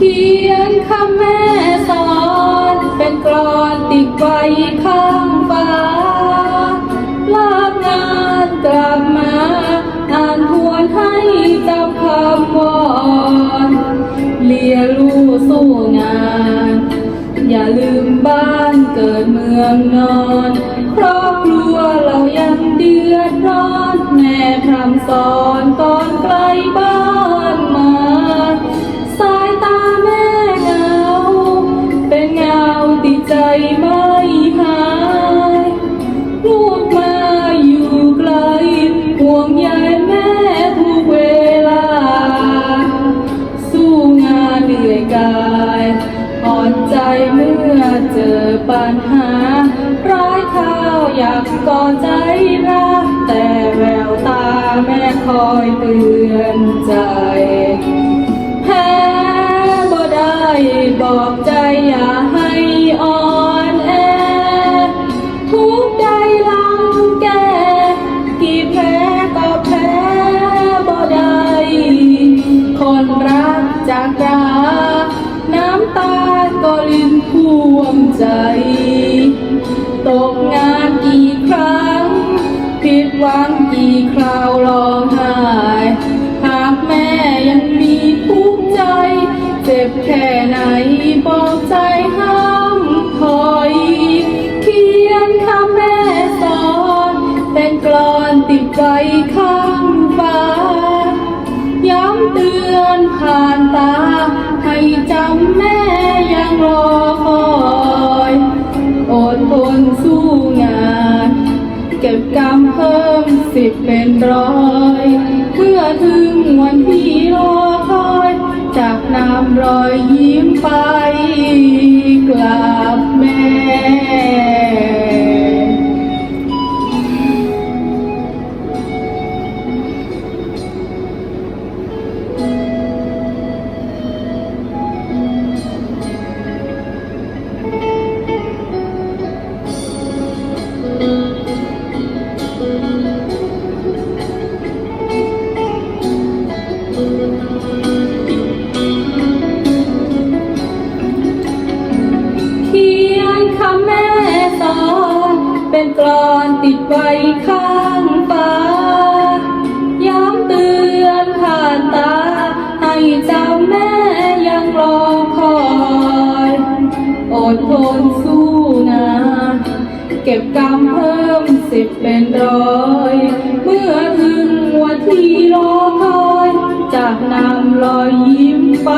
ขียนคำแม่สอนเป็นกรอนติดไว้ข้างฟ้าลากงานกลับมาอ่านทวนให้จำคำวอนเลียลู่สู้งาน อย่าลืมบ้านเกิดเมืองนอนครอบครัวเรายังเดือดร้อนแม่พรำสอนก่อน กายอ่อนใจเมื่อเจอปัญหา ร้ายข้าวอยากก่อใจรักแต่แววตาแม่คอยเตือนใจ แพ้บ่ได้บอกใจอย่าให้อ่อนแอ ทุกใจลังแกกี่แพ้ก็แพ้บ่ได้ คนรักจากราำตาก็รินท่วมใจ ตกงานกี่ครั้ง ผิดหวังกี่คราวร้องไห้หากแม่ยังมีทุกข์ใจ เจ็บแค่ไหนบอกใจห้ามถอยเขียนคำแม่สอน เป็นกลอนติดไว้ข้า งาน เก็บกำเพิ่มสิบเป็นร้อยเพื่อถึงวันที่รอคอย จากน้ำรอยยิ้มไป เขียนคำแม่สอนเป็นกลอนติดไว้ข้างฟ้า ย้ำเตือนผ่านตา ให้จำแม่ยังรอคอยอดทนสู้งานเก็บกำเพิ่มสิบเป็นร้อย เมื่อถึงวันที่รอคอย จากนำรอยยิ้มไป